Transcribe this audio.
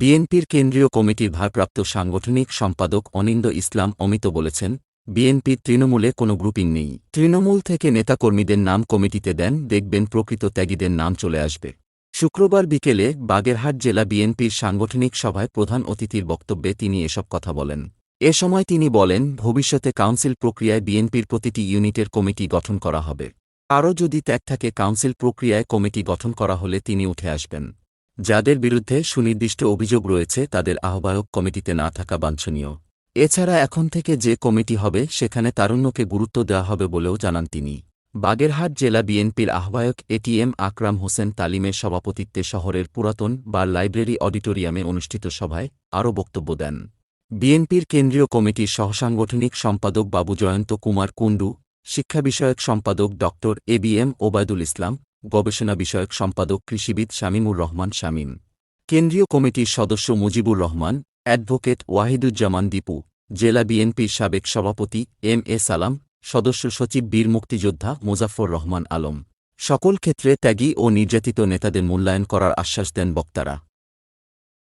বিএনপির কেন্দ্রীয় কমিটির ভারপ্রাপ্ত সাংগঠনিক সম্পাদক অনিন্দ ইসলাম অমিত বলেছেন বিএনপির তৃণমূলে কোনো গ্রুপিং নেই। তৃণমূল থেকে নেতাকর্মীদের নাম কমিটিতে দেন, দেখবেন প্রকৃত ত্যাগীদের নাম চলে আসবে। শুক্রবার বিকেলে বাগেরহাট জেলা বিএনপির সাংগঠনিক সভায় প্রধান অতিথির বক্তব্যে তিনি এসব কথা বলেন। এ সময় তিনি বলেন, ভবিষ্যতে কাউন্সিল প্রক্রিয়ায় বিএনপির প্রতিটি ইউনিটের কমিটি গঠন করা হবে। আরও যদি ত্যাগ থাকে, কাউন্সিল প্রক্রিয়ায় কমিটি গঠন করা হলে তিনি উঠে আসবেন। যাদের বিরুদ্ধে সুনির্দিষ্ট অভিযোগ রয়েছে তাদের আহ্বায়ক কমিটিতে না থাকা বাঞ্ছনীয়। এছাড়া এখন থেকে যে কমিটি হবে সেখানে তারুণ্যকে গুরুত্ব দেওয়া হবে বলেও জানান তিনি। বাগেরহাট জেলা বিএনপির আহ্বায়ক এটিএম আকরাম হোসেন তালিমের সভাপতিত্বে শহরের পুরাতন বা লাইব্রেরি অডিটোরিয়ামে অনুষ্ঠিত সভায় আরও বক্তব্য দেন। বিএনপির কেন্দ্রীয় কমিটির সহসাংগঠনিক সম্পাদক বাবু জয়ন্ত কুমার কুণ্ডু, শিক্ষা বিষয়ক সম্পাদক ড A B M Obaidul Islam গবেষণা বিষয়ক সম্পাদক কৃষিবিদ শামীমুর রহমান শামীম। কেন্দ্রীয় কমিটির সদস্য মুজিবুর রহমান, অ্যাডভোকেট ওয়াহিদুজ্জামান দীপু, জেলা বিএনপির সাবেক সভাপতি এম এ সালাম, সদস্য সচিব বীর মুক্তিযোদ্ধা মুজাফর রহমান আলম। সকল ক্ষেত্রে ত্যাগী ও নির্যাতিত নেতাদের মূল্যায়ন করার আশ্বাস দেন বক্তারা।